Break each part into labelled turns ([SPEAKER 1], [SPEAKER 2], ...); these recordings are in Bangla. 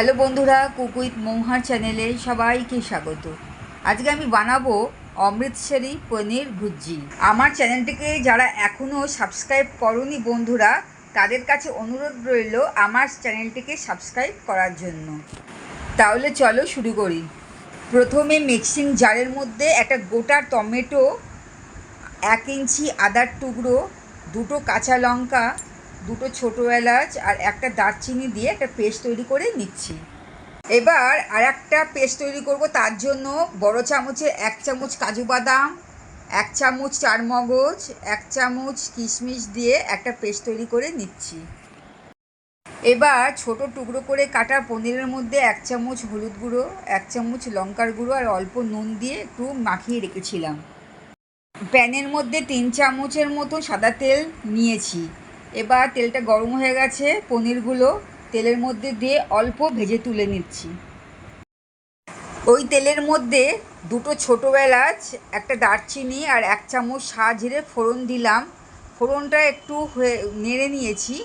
[SPEAKER 1] হ্যালো বন্ধুরা, কুক উইথ মৌহার চ্যানেলে সবাইকে স্বাগত। আজকে আমি বানাবো অমৃতসরি পনির ভুজি। আমার চ্যানেলটিকে যারা এখনও সাবস্ক্রাইব করনি বন্ধুরা, তাদের কাছে অনুরোধ রইল আমার চ্যানেলটিকে সাবস্ক্রাইব করার জন্য। তাহলে চলো শুরু করি। প্রথমে মিক্সিং জারের মধ্যে একটা গোটা টমেটো, এক ইঞ্চি আদার টুকরো, দুটো কাঁচা লঙ্কা দুটো ছোটো এলাচ আর একটা দারচিনি দিয়ে একটা পেস্ট তৈরি করে নিচ্ছি। এবার আর একটা পেস্ট তৈরি করব, তার জন্য বড় চামচে এক চামচ কাজু বাদাম, এক চামচ চারমগজ, এক চামচ কিশমিশ দিয়ে একটা পেস্ট তৈরি করে নিচ্ছি। এবার ছোট টুকরো করে কাটা পনিরের মধ্যে এক চামচ হলুদ গুঁড়ো, এক চামচ লঙ্কার গুঁড়ো আর অল্প নুন দিয়ে একটু মাখিয়ে রেখেছিলাম। প্যানের মধ্যে তিন চামচের মতো সাদা তেল নিয়েছি। এবার তেলটা গরম হয়ে গেছে, পনিরগুলো তেলের মধ্যে দিয়ে অল্প ভেজে তুলে নিচ্ছি। ওই তেলের মধ্যে দুটো ছোটো এলাচ, একটা দারচিনি আর এক চামচ জিরে ফোড়ন দিলাম। ফোড়নটা একটু হয়ে, নেড়ে নিয়েছি।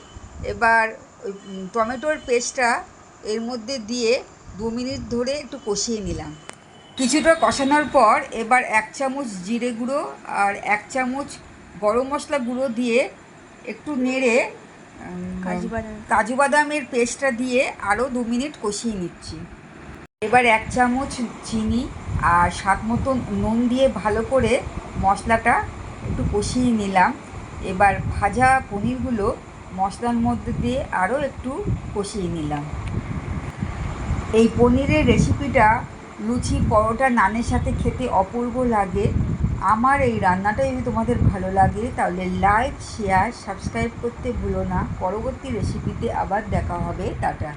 [SPEAKER 1] এবার ওই টমেটোর পেস্টটা এর মধ্যে দিয়ে দু মিনিট ধরে একটু কষিয়ে নিলাম। কিছুটা কষানোর পর এবার এক চামচ জিরে গুঁড়ো আর এক চামচ গরম মশলা গুঁড়ো দিয়ে একটু নেড়ে
[SPEAKER 2] কাজু বাদাম।
[SPEAKER 1] কাজু বাদামের পেস্টটা দিয়ে আরও দু মিনিট কষিয়ে নিচ্ছি। এবার এক চামচ চিনি আর স্বাদ মতো নুন দিয়ে ভালো করে মশলাটা একটু কষিয়ে নিলাম। এবার ভাজা পনিরগুলো মশলার মধ্যে দিয়ে আরও একটু কষিয়ে নিলাম। এই পনিরের রেসিপিটা লুচি পরোটা নানের সাথে খেতে অপূর্ব লাগে। আমার এই রান্নাটা যদি তোমাদের ভালো লাগে, তাহলে লাইক শেয়ার সাবস্ক্রাইব করতে ভুলো না। পরবর্তী রেসিপিতে আবার দেখা হবে। টাটা।